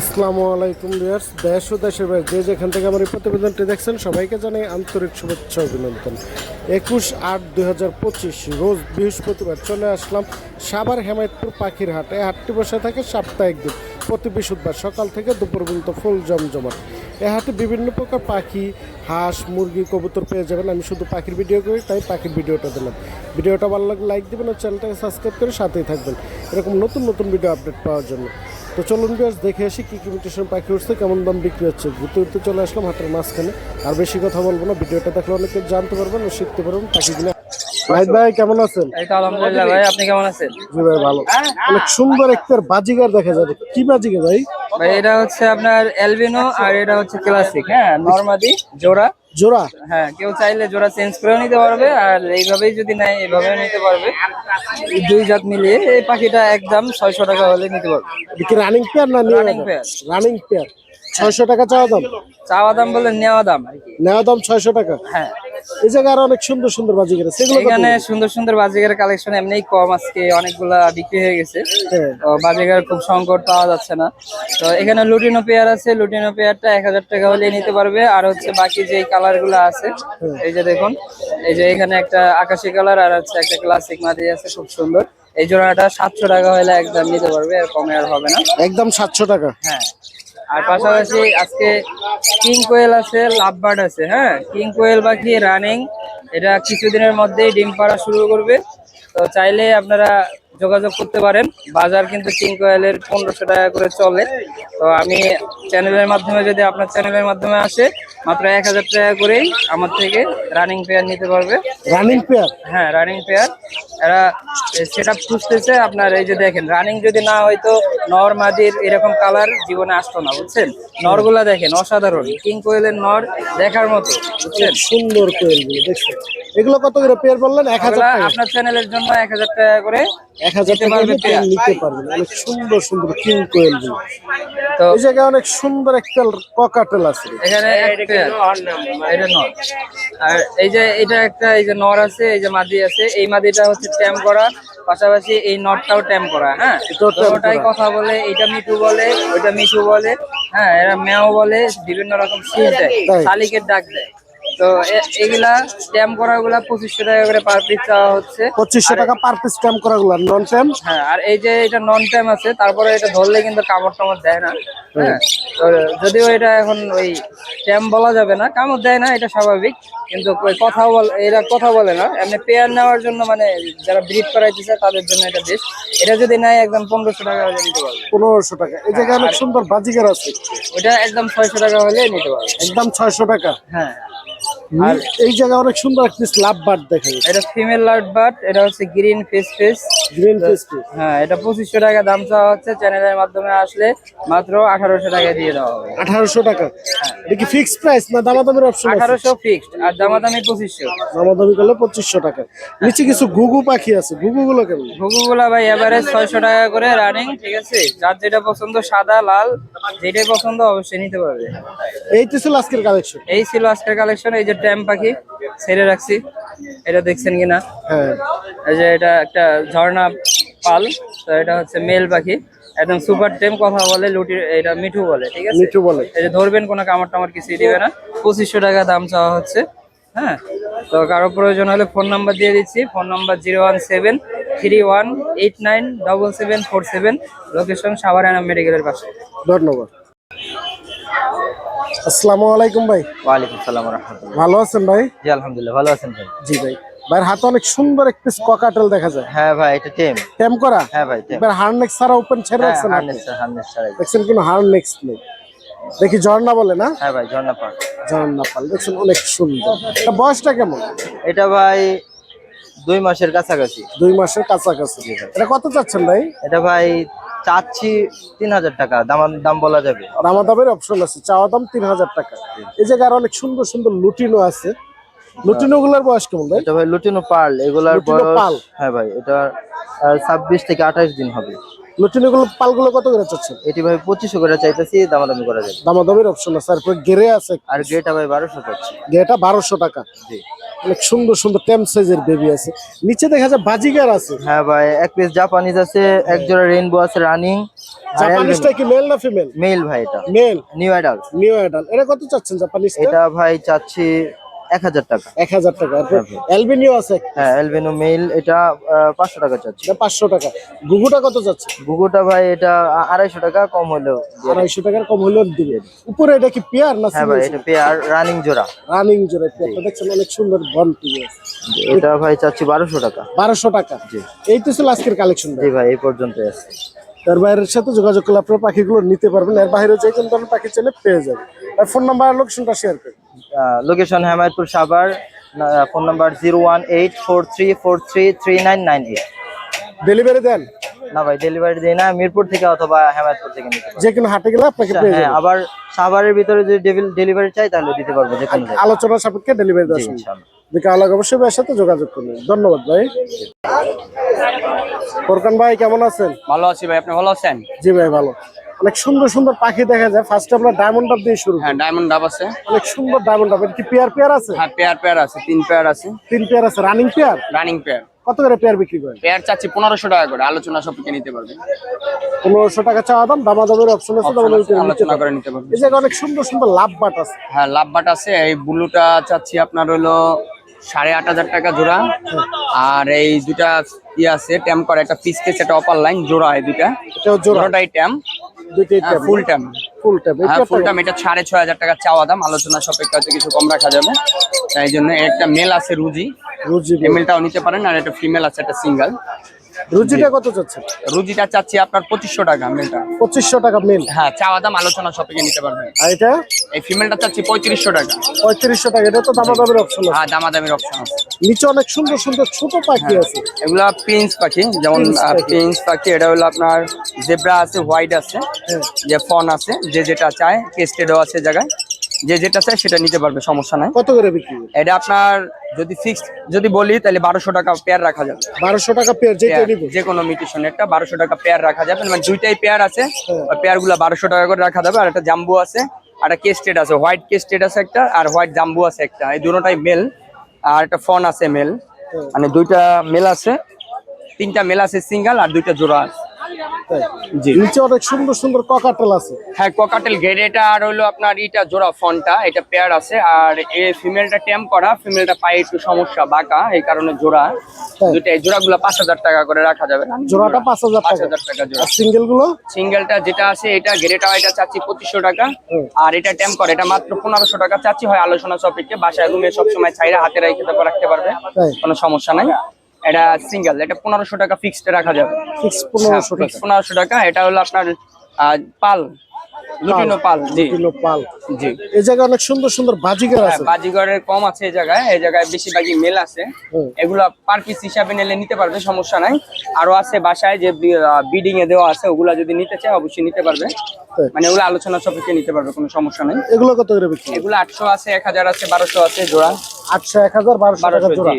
আসসালামু আলাইকুম ভিউয়ার্স, দেশ ও দেশের বাইরে যে যেখান থেকে আমার এই প্রতিবেদনটি দেখছেন, সবাইকে জানাই আন্তরিক শুভেচ্ছা অভিনন্দন। একুশ আট দুই হাজার পঁচিশ রোজ বৃহস্পতিবার চলে আসলাম সাভার হেমায়তপুর পাখির হাট। এই হাটটি বসে থাকে সাপ্তাহিক দিন, প্রতি বৃহস্পতিবার সকাল থেকে দুপুর পর্যন্ত ফুল জমজমাট। এই হাটে বিভিন্ন প্রকার পাখি, হাঁস, মুরগি, কবুতর পেয়ে যাবেন। আমি শুধু পাখির ভিডিও করি, তাই পাখির ভিডিওটা দিলাম। ভিডিওটা ভালো লাগলে লাইক দেবেন আর চ্যানেলটাকে সাবস্ক্রাইব করে সাথেই থাকবেন। এরকম নতুন নতুন ভিডিও আপডেট পাওয়ার জন্য। তো চলুন বিয়াস দেখে আসি কী কী মিউটেশন পাখি উঠছে কেমন দাম বিক্রি হচ্ছে। ঘুরতে ঘুরতে চলে আসলাম হাটের মাঝখানে। আর বেশি কথা বলব না ভিডিওটা দেখলে অনেকে জানতে পারবেন ও শিখতে পারবেন পাখিগুলো। ভাই ভাই কেমন আছেন? এই তো আলহামদুলিল্লাহ ভাই আপনি কেমন আছেন? জি ভাই ভালো। অনেক সুন্দর একটা বাজিগার দেখা যাবে কি ভাই? ভাই এটা হচ্ছে আপনার এলবিনো আর এটা হচ্ছে ক্লাসিক হ্যাঁ নরমাদি জোড়া। জোড়া? হ্যাঁ কেউ চাইলে জোড়া চেঞ্জ করেও নিতে পারবে আর এইভাবেই যদি নেয় এইভাবেও নিতে পারবে। দুই জাত মিলিয়ে এই পাখিটা একদম ছয়শো টাকা হলে নিতে পারবে। কি রানিং পেয়ার না রানিং পেয়ার রানিং পেয়ার ছয়শো টাকা চাওয়া দাম? চাওয়া দাম বলে নেওয়া দাম আর কি। নেওয়া দাম ছয়শো টাকা? হ্যাঁ। এই জায়গায় আরও অনেক সুন্দর সুন্দর বাজিগার আছে। এখানে সুন্দর সুন্দর বাজিকার কালেকশন এমনিই কম আজকে অনেকগুলা বিক্রি হয়ে গেছে। হ্যাঁ। খুব সংকট পাওয়া যাচ্ছে না। তো এখানে লুটিনো পেয়ার আছে লুটিনো পেয়ারটা এক হাজার টাকা হলে নিতে পারবে। আর হচ্ছে বাকি যে কালারগুলো আছে এই যে দেখুন এই যে এখানে একটা আকাশি কালার আর হচ্ছে একটা ক্লাসিক মাদি আছে খুব সুন্দর। এই জোড়াটা সাতশো টাকা হলে একদম নিতে পারবে আর কমে আর হবে না। একদম সাতশো টাকা। হ্যাঁ। আর পাশাপাশি আজকে কিং কোয়েল আছে, লাভবার্ড আছে হ্যাঁ? কিং কোয়েল পাখি রানিং এটা কিছুদিনের মধ্যেই ডিম পাড়া শুরু করবে। তো চাইলে আপনারা যোগাযোগ করতে পারেন। বাজার কিন্তু কিং কোয়েলের পনেরোশো টাকা করে চলে। তো আমি চ্যানেলের মাধ্যমে যদি আপনার চ্যানেলের মাধ্যমে আসে মাত্র এক হাজার টাকা করেই আমার থেকে রানিং পেয়ার নিতে পারবে। রানিং পেয়ার হ্যাঁ রানিং পেয়ার এরা সেট আপ খুঁজতেছে আপনার এই যে দেখেন রানিং যদি না হয়তো নর মাদির এরকম কালার জীবনে আসতো না বুঝছেন? নরগুলা দেখেন অসাধারণ। কিং কোয়েলের নর দেখার মতো বুঝছেন? সুন্দর কোয়েলগুলো দেখছেন? এগুলো কত করে পেয়ার বললেন? এক হাজার আপনার চ্যানেলের জন্য এক হাজার টাকা করে এক হাজার টাকা পারবে দিয়ে পেয়ার পেয়ার। নিতে পারবেন অনেক সুন্দর সুন্দর কিং কোয়েলগুলো। তো এই জায়গায় অনেক সুন্দর একটা ককাটেল আছে। এখানে এটা নর আর এই যে এটা একটা এই যে নর আছে এই যে মাদি আছে এই মাদিটা হচ্ছে ট্যাম করা পাশাপাশি এই নটটাও ট্যাম করা হ্যাঁ? ওটাই কথা বলে এটা মিঠু বলে ওইটা মিঠু বলে হ্যাঁ? এরা ম্যাও বলে বিভিন্ন রকম শীষ দেয়। শালিকের ডাক দেয়। তো এগুলা স্ট্যাম্প করা গুলা পঁচিশশো টাকা করে পার পিস চাওয়া হচ্ছে। পঁচিশশো টাকা পার পিস স্ট্যাম্প করা গুলো নন স্ট্যাম্প হ্যাঁ আর এই যে এটা নন টাইম আছে তারপরে এটা ধরলে কিন্তু কামড় টামড় দেয় না। হ্যাঁ যদিও এটা এখন ওই ট্যাম বলা যাবে না কামড় দেয় না এটা স্বাভাবিক। কিন্তু কথা বল এরা কথা বলে না। এমনি পেয়ার নেওয়ার জন্য মানে যারা ব্রিড করাইতেছে তাদের জন্য এটা বেশ। এটা যদি নেয় একদম পনেরোশো টাকা হলে নিতে পারবে। পনেরোশো টাকা। এই জায়গায় অনেক সুন্দর বাজিগার আছে। ওটা একদম ছয়শো টাকা হলে নিতে পারবে। একদম ছয়শো টাকা। হ্যাঁ। আর এই জায়গায় অনেক সুন্দর একটা লাভ বার্ড দেখা যায় এটা ফিমেল লার্ড বাট এটা হচ্ছে গ্রিন ফেস ফেস গ্রিন ফেস্টি হ্যাঁ এটা পঁচিশশো টাকা দাম চাওয়া হচ্ছে চ্যানেলের মাধ্যমে আসলে মাত্র আঠারোশো টাকা দিয়ে দেওয়া হবে। আঠারোশো টাকা। এটা কি ফিক্সড প্রাইস না দামাদামির অপশন আছে? আঠারোশো ফিক্সড আর দামাদামি পঁচিশশো। দামাদামি করলে পঁচিশশো টাকা। নিচে কিছু ঘুঘু পাখি আছে ঘুঘু গুলো কেমন? ঘুঘুগুলা ভাই এভারেজ ছয়শো টাকা করে রানিং ঠিক আছে? যার যেটা পছন্দ সাদা লাল যেটাই পছন্দ অবশ্যই নিতে পারবে। এই তো ছিল আজকের কালেকশন এই ছিল আজকের কালেকশন এই যে ট্যাম পাখি ছেড়ে রাখছি। এটা দেখছেন কিনা? হ্যাঁ। এই যে এটা একটা ঝর্ণা পাল তো এটা হচ্ছে মেল পাখি। একদম সুপার টেম কথা বলে লুটি এটা মিঠু বলে ঠিক আছে? মিঠু বলে। এই যে ধরবেন কোনো কামড় টামড় কিছুই দিবে না। পঁচিশশো টাকা দাম চাওয়া হচ্ছে হ্যাঁ? তো কারও প্রয়োজন হলে ফোন নাম্বার দিয়ে দিচ্ছি phone number zero one seven three one eight nine double seven four seven location সাভারানা মেডিকেলের পাশে। ধন্যবাদ। আসসালামু আলাইকুম ভাই। ওয়ালাইকুম সালাম রহমতুল্লাহ। ভালো আছেন ভাই? জি আলহামদুলিল্লাহ ভালো আছেন ভাই। জি ভাই। ভাইয়ের হাতে অনেক সুন্দর এক পিস ককাটেল দেখা যায়। হ্যাঁ ভাই এটা টেম টেম করা? হ্যাঁ ভাই টেম এবার হার্নেক ছাড়া ওপেন ছেড়ে রাখছেন আপনি। হার্নেস ছাড়াই দেখছেন কোনো হার্নেক্স নেই। দেখি ঝর্ণা বলে না? হ্যাঁ ভাই ঝর্ণা পার্ক। ঝর্ণা পাল দেখছেন অনেক সুন্দর। এটা বয়সটা কেমন? এটা ভাই দুই মাসের কাছাকাছি। দুই মাসের কাছাকাছি। এটা কত চাচ্ছেন ভাই? এটা ভাই চাচ্ছি তিন হাজার টাকা। দাম দাম বলা যাবে। দামাদামের অপশন আছে। চাওয়া দাম তিন হাজার টাকা। এই জায়গায় অনেক সুন্দর সুন্দর লুটিনো আছে। লুটিনো গুলার বয়স কেমন ভাই? এটা ভাই লুটিনো পার্ল এগুলার বয়স পার্ল। হ্যাঁ ভাই এটা ছাব্বিশ থেকে আঠাশ দিন হবে। লুটিনো গুলো পালগুলো কত করে চাচ্ছেন এটি ভাই পঁচিশশো করে চাইতেছি দামাদামি করা যাবে। দামাদামের অপশন আছে। তারপরে গেরে আছে। আর গ্রেটা ভাই বারোশো চাচ্ছি। গেটা বারোশো টাকা। জি। অনেক সুন্দর সুন্দর টেম সাইজের বেবি আছে। নিচে দেখা যায় বাজিগার আছে। হ্যাঁ ভাই এক পিস জাপানিজ আছে এক জোড়া রেইনবো আছে রানিং জাপানিজটা কি মেল না ফিমেল মেল ভাই এটা। Male new adult new adult এটা কত চাচ্ছেন জাপানিজ এটা ভাই চাচ্ছি এক হাজার টাকা। এক হাজার টাকা। হ্যাঁ, আছে? হ্যাঁ এলবেনো মেল এটা পাঁচশো টাকা চাচ্ছি। এটা পাঁচশো টাকা। গুগুটা কত যাচ্ছে? গুগুটা ভাই এটা আড়াইশো টাকা কম হলেও আড়াইশো টাকার কম হলেও দিবে। উপরে এটা কি পেয়ার না হ্যাঁ ভাই এটা পেয়ার রানিং জোড়া। রানিং জোরে পেয়ারটা দেখছেন অনেক সুন্দর বন এটা ভাই চাচ্ছি বারোশো টাকা। বারোশো টাকা। এই তো ছিল আজকের কালেকশন জি ভাই এই পর্যন্ত আছে। তার বাইরের সাথে যোগাযোগ করলে আপনার পাখিগুলো নিতে পারবেন। এর বাইরে যে কোনো ধরনের পাখি চাইলে পেয়ে যাবেন। আর ফোন নাম্বার আর লোকেশনটা শেয়ার করুন। Location Hemayetpur Savar phone number zero one eight four three four three three nine nine eight delivery দেন? না ভাই ডেলিভারি দিই না মিরপুর থেকে অথবা হেমায়তপুর থেকে নিতে যে কোনো হাটে গেলে আপনাকে পেয়ে হ্যাঁ যাবেন আবার সাভারের ভিতরে যদি ডেলিভারি চাই তাহলে দিতে পারব যে কোনো আলোচনা সাপেক্ষে ডেলিভারি দেওয়া ইনশাআল্লাহ। দেখে অবশ্যই ভাইয়ের সাথে যোগাযোগ করবেন। ধন্যবাদ ভাই। ফোরকান ভাই কেমন আছেন? ভালো আছি ভাই আপনি ভালো আছেন? জি ভাই ভালো। অনেক সুন্দর সুন্দর পাখি দেখা যায়। ফার্স্ট আপনার ডায়মন্ড ডাব দিয়ে শুরু হ্যাঁ ডায়মন্ড ডাব আছে। অনেক সুন্দর ডায়মন্ড ডাব কি পেয়ার পেয়ার আছে? হ্যাঁ পেয়ার পেয়ার আছে তিন পেয়ার আছে। তিন পেয়ার আছে। রানিং পেয়ার রানিং পেয়ার কত করে পেয়ার বিক্রি করেন? পেয়ার চাচ্ছি পনেরোশো টাকা করে। আলোচনা সবকে নিতে পারবে। পনেরোশো টাকা চাওয়া দাম দামা দামের অপশন আছে দামা করে নিতে আলোচনা করে। নিতে পারবে। এই জায়গায় অনেক সুন্দর সুন্দর লাভ বাট আছে। হ্যাঁ লাভ বাট আছে। এই ব্লুটা চাচ্ছি আপনার হলো সাড়ে আট হাজার টাকা জোড়া। আর এই দুটা ই আছে ট্যাম করা। একটা পিস কেস একটা অপার লাইন জোড়া এই দুটা। জোড়াটাই ট্যাম দুইটাই ফুল টাইম ফুল হ্যাঁ ফুল টাইম এটা সাড়ে ছয় হাজার টাকা চাওয়া দাম। আলোচনা সাপেক্ষে হয়তো কিছু কম রাখা যাবে। তাই জন্য একটা মেল আছে রুজি। রুজি নিতে পারেন আর একটা ফিমেল আছে একটা সিঙ্গেল রুজিটা কত চাচ্ছে রুজিটা চাচ্ছি আপনার পঁচিশশো টাকা মেলটা। পঁচিশশো টাকা মেল। হ্যাঁ চাওয়া দাম আলোচনা সবকে নিতে পারবেন। আর এটা? এই ফিমেলটা চাচ্ছি পঁয়ত্রিশশো টাকা। পঁয়ত্রিশশো টাকা এটা তো দামা দামের অপশন হ্যাঁ দামাদামির অপশন আছে। নিচে অনেক সুন্দর সুন্দর ছোট পাখি আছে। এগুলা প্রিন্স পাখি যেমন। প্রিন্স পাখি। এটা হলো আপনার জেব্রা আছে হোয়াইট আছে হ্যাঁ। যে ফন আছে যে যেটা চায় কেস্টেডও আছে জায়গায়। যে যেটা চাই সেটা নিতে পারবে সমস্যা নাই। কত করে বিক্রি এটা আপনার যদি ফিক্সড যদি বলি তাহলে বারোশো টাকা পেয়ার রাখা যাবে। বারোশো টাকা পেয়ার যে কোনো মিউটেশনেরটা বারোশো টাকা পেয়ার রাখা যাবে। মানে দুইটাই পেয়ার আছে হ্যাঁ। পেয়ারগুলা বারোশো টাকা করে রাখা যাবে আর একটা জাম্বু আছে আর একটা কেস্টেড আছে হোয়াইট কেস্টেড আছে একটা আর হোয়াইট জাম্বু আছে একটা। এই দুটোটাই মেল আর একটা ফন আছে মেল হ্যাঁ। মানে দুইটা মেল আছে তিনটা মেল আছে সিঙ্গেল আর দুইটা জোড়া আছে। নিচে অনেক সুন্দর সুন্দর ককাটেল আছে। হ্যাঁ ককাটেল গ্রেড এটা আর হলো আপনার ইটা জোড়া ফনটা এটা পেয়ার আছে। আর এই ফিমেলটা ট্যাম করা ফিমেলটা পায়ে একটু সমস্যা বাঁকা এই কারণে জোড়া। দুইটা এই জোড়াগুলো পাঁচ হাজার টাকা করে রাখা যাবে। জোড়াটা পাঁচ হাজার পাঁচ হাজার টাকা জোড়া। সিঙ্গেলগুলো সিঙ্গেলটা যেটা আছে এটা গ্রেটা এটা চাচ্ছি পঁচিশশো টাকা। আর এটা টেম করে এটা মাত্র পনেরোশো টাকা। চাচ্ছি হয় আলোচনা সাপেক্ষে বাসায় রুমে সবসময় চাইরা হাতে রেখে তারপর রাখতে পারবে। তাই কোনো সমস্যা নাই। এটা সিঙ্গেল এটা পনেরোশো টাকা ফিক্সড রাখা যাবে। ফিক্স পনেরোশো টাকা। পনেরোশো টাকা এটা হলো আপনার পাল লুটিনো পাল জি। পাল। জি। এই জায়গায় অনেক সুন্দর সুন্দর বাজিগার হ্যাঁ, আছে। বাজিগরের কম আছে এই জায়গায় এই জায়গায় বেশিরভাগই মেল আছে। এগুলো পার পিস হিসাবে নিলে নিতে পারবে সমস্যা নাই। আরও আছে বাসায় যে বিডিং এ দেওয়া আছে ওগুলা যদি নিতে চায় অবশ্যই নিতে পারবে। মানে ওগুলো আলোচনা সাপেক্ষে নিতে পারবে কোনো সমস্যা নাই। এগুলো কত করে বিক্রি এগুলো আটশো আছে এক হাজার আছে বারোশো আছে জোড়া। আটশো এক হাজার বারোশো টাকা জোড়া।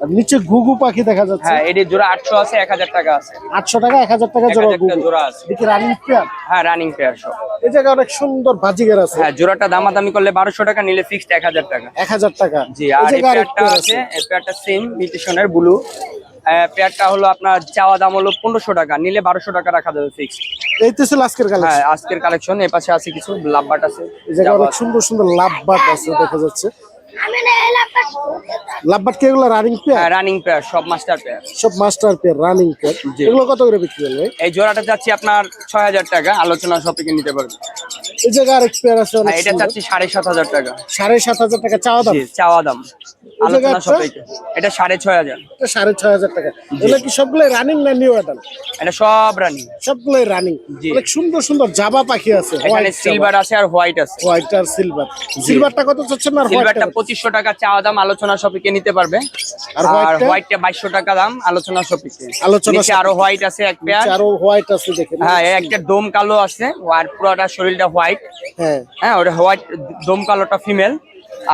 আর নিচে ঘুঘু পাখি দেখা যাচ্ছে। হ্যাঁ এটি জোড়া আটশো আছে এক হাজার টাকা আছে। আটশো টাকা এক হাজার টাকা এক জোড়া ঘুঘু। জোড়া আছে। দেখি রানিং পেয়ার হ্যাঁ রানিং পেয়ার সব। এই জায়গায় অনেক সুন্দর বাজিগার আছে। হ্যাঁ জোড়াটা দামাদামি করলে বারোশো টাকা নিলে ফিক্সড এক হাজার টাকা। এক হাজার টাকা। জি আর এই পেয়ারটা আছে এই পেয়ারটা সেম মিউটেশনের ব্লু পেয়ারটা হলো আপনার চাওয়া দাম হলো পনেরোশো টাকা নিলে বারোশো টাকা রাখা যাবে ফিক্সড এই তো ছিল আজকের কালেকশন হ্যাঁ আজকের কালেকশন এ পাশে আছে কিছু লাভবাট আছে এই জায়গায় অনেক সুন্দর সুন্দর লাভবাট আছে দেখা যাচ্ছে। লাভবাট কি এগুলো রানিং পেয়ার রানিং পেয়ার সব মাস্টার পেয়ার সব মাস্টার পেয়ার রানিং পেয়ার। এগুলো কত করে বিক্রি করবে এই জোড়াটা যাচ্ছে আপনার ছয় হাজার টাকা আলোচনা শপিং নিতে পারবে এই জায়গায় আরেক পেয়ার আছে অনেক এটা চাচ্ছি সাড়ে সাত হাজার টাকা। সাড়ে সাত হাজার টাকা চাওয়া দাম? চাওয়া দাম। আলোচনা? এটা সাড়ে ছয় হাজার। এটা সাড়ে ছয় হাজার টাকা। এগুলো কি সবগুলোই রানিং না নিউ অ্যাডাল এটা সব রানিং সবগুলোই রানিং অনেক সুন্দর সুন্দর জাবা পাখি আছে এখানে সিলভার আছে আর হোয়াইট আছে। হোয়াইট আর সিলভার সিলভারটা কত চাচ্ছেন আর সিলভারটা পঁচিশশো টাকা চাওয়া দাম আলোচনা শপিকে নিতে পারবে। আর হোয়াইটটা? বাইশশো টাকা দাম আলোচনা শপিকে আলোচনা আরও হোয়াইট আছে এক পেয়ার আরও হোয়াইট আছে দেখেন হ্যাঁ একটা দম কালো আছে আর পুরোটা শরীরটা হোয়াইট হ্যাঁ। হ্যাঁ ওটা হোয়াইট দম কালোটা ফিমেল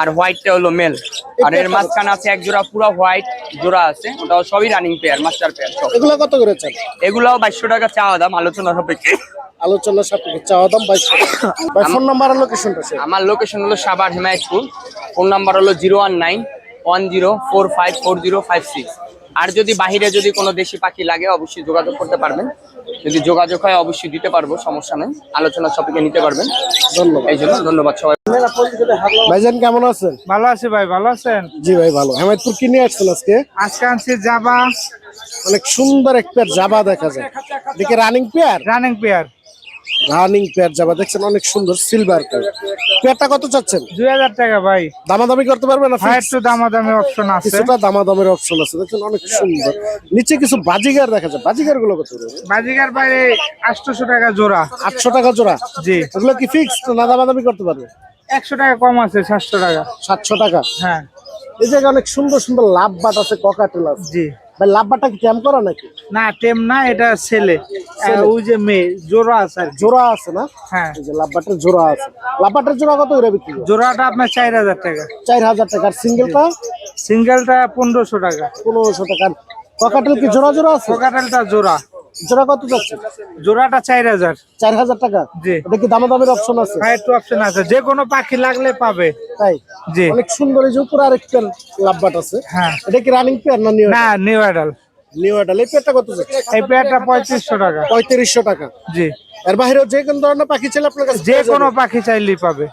আর হোয়াইটটা হলো মেল আর এর মাঝখানে আছে এক জোড়া পুরো হোয়াইট জোড়া আছে ওটাও সবই রানিং পেয়ার মাস্টার পেয়ার সব। এগুলো কত করে চান? এগুলাও বাইশশো টাকা চাওয়া দাম আলোচনা সাপেক্ষে। আলোচনা সাপেক্ষে চাওয়া দাম বাইশ ভাই ফোন নাম্বার আর লোকেশনটা আমার লোকেশন হলো সাবার হিমায়তপুর। ফোন নাম্বার হলো zero one nine one zero four five four zero five six আর যদি বাহিরে যদি কোনো দেশি পাখি লাগে অবশ্যই যোগাযোগ করতে পারবেন। যদি যোগাযোগ হয় অবশ্যই দিতে পারব সমস্যা নেই। আলোচনা সবাইকে নিতে পারবেন। ধন্যবাদ। এই জন্য ধন্যবাদ সবাই। ভাইজান কেমন আছেন? ভালো আছি ভাই ভালো আছেন? জি ভাই ভালো। হেমায়তপুর কি নিয়ে আসছেন আজকে? আজকে আনছি জাবা। অনেক সুন্দর এক পেয়ার জাবা দেখা যায়। দেখে running pair running pair running pair জাবা। দেখছেন অনেক সুন্দর সিলভার কালার পেয়ারটা কত চাচ্ছেন? দুই হাজার টাকা ভাই। দামাদামি করতে পারবেন না হ্যাঁ? একটু দামাদামি অপশন আছে। কিছুটা দামাদামের অপশন আছে। দেখছেন অনেক সুন্দর। নিচে কিছু বাজিগার দেখা যায় বাজিগারগুলো কত বাজিকার বাইরে আটশোশো টাকা জোড়া। আটশো টাকা জোড়া? জি। এগুলো কি ফিক্সড না দামাদামি করতে পারবে? একশো টাকা কম আছে সাতশো টাকা। সাতশো টাকা? হ্যাঁ। এই জায়গায় অনেক সুন্দর সুন্দর লাভ বাট আছে ককাটেল আছে। জি। ভাই লাভ কি ক্যাম্প করা নাকি? না টেম না এটা ছেলে। ওই যে মেয়ে জোড়া আছে আর কি। জোড়া আছে না? হ্যাঁ। এই যে লাভ জোড়া আছে। লাভবারটার জোড়া কত করে বিক্রি করে? জোড়াটা আপনার চার হাজার টাকা। চার হাজার টাকা। আর সিঙ্গেলটা সিঙ্গেলটা পনেরোশো টাকা। পনেরোশো টাকা। আর ককাটেল কি জোড়া জোড়া আছে? কাটালটা জোড়া। জোড়া কত যাচ্ছে? জোড়াটা চার হাজার। চার হাজার টাকা? জি। এটা কি দামাদামের অপশন আছে? হ্যাঁ একটু অপশন আছে। যে কোনো পাখি লাগলে পাবে। তাই? জি। অনেক সুন্দর এই যে উপরে আরেকটা লাভ বাট আছে। হ্যাঁ। এটা কি রানিং পেয়ার না নিউ না নিউ আইডাল নিউ আইডাল এই পেয়ারটা কত যাচ্ছে? এই পেয়ারটা পঁয়ত্রিশশো টাকা। পঁয়ত্রিশশো টাকা। জি। এর বাইরেও যে কোনো ধরনের পাখি ছিল আপনার কাছে যে কোনো পাখি চাইলেই পাবে।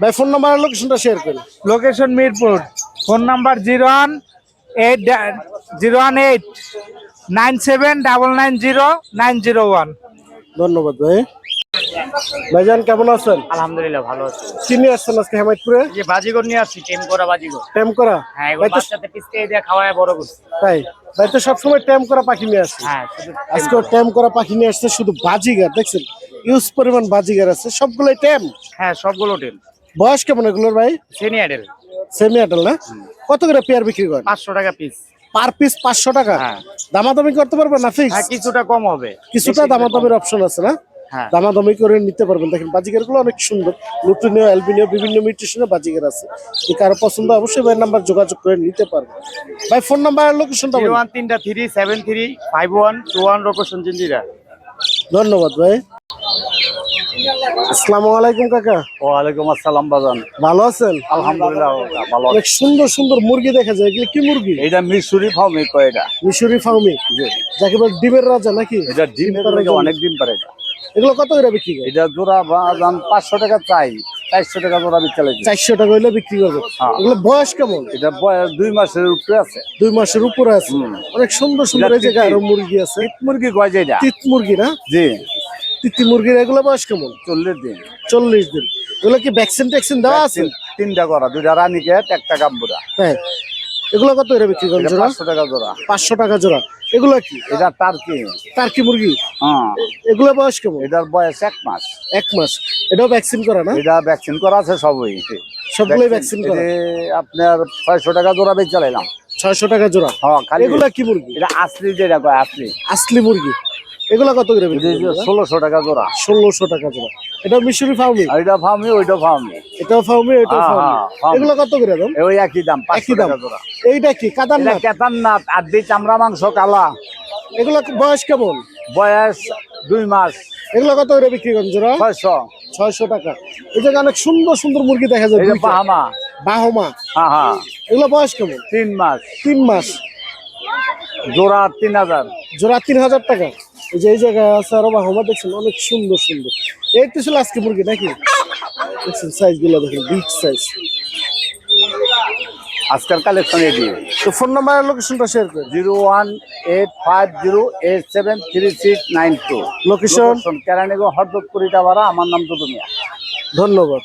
ভাই ফোন নাম্বার আর লোকেশনটা শেয়ার করেন। Location Mirpur. Phone number zero one eight zero one eight nine seven double nine zero nine zero one. ধন্যবাদ ভাই। ভাইজান কেমন আছেন? আলহামদুলিল্লাহ ভালো আছে। কি নিয়ে আসছেন আজকে হেমায়তপুরে? যে বাজিগর নিয়ে আসছি টেম করা বাজিগর। ট্যাম করা? হ্যাঁ এগুলো বাচ্চাতে দিয়ে খাওয়ায় বড় করছি। তাই? ভাই তো সবসময় ট্যাম করা পাখি নিয়ে আসছে হ্যাঁ আজকে ট্যাম করা পাখি নিয়ে আসছে শুধু বাজিগার দেখছেন? ইউজ পরিমাণ বাজিগার আছে সবগুলোই ট্যাম হ্যাঁ সবগুলো টেম। বয়স কেমন এগুলোর ভাই? সেমি সিনিয়রের সেমি আটল না কত করে পেয়ার বিক্রি করেন? পাঁচশো টাকা পিস পার পিস পাঁচশো টাকা? হ্যাঁ। দামাদামি করতে পারবেন না ফিক্স হ্যাঁ কিছুটা কম হবে। কিছুটা দামাদামির অপশন আছে না? হ্যাঁ। দামাদামি করে নিতে পারবেন। দেখেন বাজিকারগুলো অনেক সুন্দর। লুটিনীয় অ্যালবিনিয় বিভিন্ন মিউটেশনের বাজিকার আছে। যদি কারও পছন্দ অবশ্যই ভাই নাম্বার যোগাযোগ করে নিতে পারবেন। ভাই ফোন নাম্বার আর লোকেশনটা ওয়ান তিনটা three seven three five one two one location Jinjira ধন্যবাদ ভাই। আসসালামু আলাইকুম কাকা। ওয়ালাইকুম আসসালাম বাজান। ভালো আছেন? আলহামদুলিল্লাহ ভালো অনেক সুন্দর সুন্দর মুরগি দেখা যায়। এগুলো কি মুরগি? এটা মিশরি ফার্মে কয় এটা? মিশরি ফার্মি যাকে বলে ডিমের রাজা নাকি? এটা ডিম। অনেক দিন পারে এটা। এগুলো কত করে বিক্রি করে? এটা জোড়া বাজান পাঁচশো টাকা চাই। চারশো টাকা জোড়া বিকতে লাগে চারশো টাকা হইলে বিক্রি করবে। হ্যাঁ। এগুলো বয়স কেমন? এটা বয়স দুই মাসের উপরে আছে। দুই মাসের উপরে আছে। অনেক সুন্দর সুন্দর এই জায়গায় আরও মুরগি। আছে। মুরগি কয় যে এটা? তিত মুরগি না? জি। তিতি মুরগির এগুলো বয়স কেমন? চল্লিশ দিন। চল্লিশ দিন। এগুলো কি ভ্যাকসিন ট্যাকসিন দেওয়া আছে? তিনটা করা দুইটা রানীকেট একটা গাম্বুরা। হ্যাঁ। এগুলো কত করে বিক্রি করেন জোড়া? পাঁচশো টাকা জোড়া। পাঁচশো টাকা জোড়া। এগুলো কি? এটা টার্কি টার্কি মুরগি? হ্যাঁ। এগুলো বয়স কেমন? এটার বয়স এক মাস। এক মাস। এটাও ভ্যাকসিন করা না? এটা ভ্যাকসিন করা আছে সবই। সবগুলোই ভ্যাকসিন করা। আপনার ছয়শো টাকা জোড়া বেচ চালাইলাম। ছয়শো টাকা জোড়া। হ্যাঁ এগুলা কি মুরগি? এটা আসলি যেটা কয় আসলি। আসলি মুরগি। এগুলো কত করে ষোলোশো টাকা জোড়া। ষোলোশো টাকা জোড়া। এটা মিশরি ফার্মি এটা ফার্মি ওইটা ফার্মি এটাও ফার্মি হ্যাঁ, ফার্মি এগুলো কত করে দাম? ওই একই দাম একই দাম। এইটা কি এটা কাদারনাথ কেতারনাথ আর দি চামড়া মাংস কালা। এগুলো বয়স কেমন? বয়স দুই মাস। এগুলো কত করে বিক্রি করেন জোড়া? ছয়শো। ছয়শো টাকা। এই জায়গায় অনেক সুন্দর সুন্দর মুরগি দেখা যায়। বাহামা। বাহমা? হ্যাঁ হ্যাঁ। এগুলো বয়স কেমন? তিন মাস। তিন মাস। জোড়া তিন হাজার। জোড়া তিন হাজার টাকা। এই যে এই জায়গায় আছে আরও বাহমা দেখছেন অনেক সুন্দর সুন্দর। এই তো ছিল আজকে মুরগি নাকি? দেখছেন সাইজগুলো দেখেন বিগ সাইজ আজকাল কালেকশন এটি তো ফোন নাম্বার লোকেশনটা শেয়ার করে zero one eight five zero eight seven three six nine two. Location Keraniganj Haradpur Itabara আমার নাম দুদুমিয়া। ধন্যবাদ।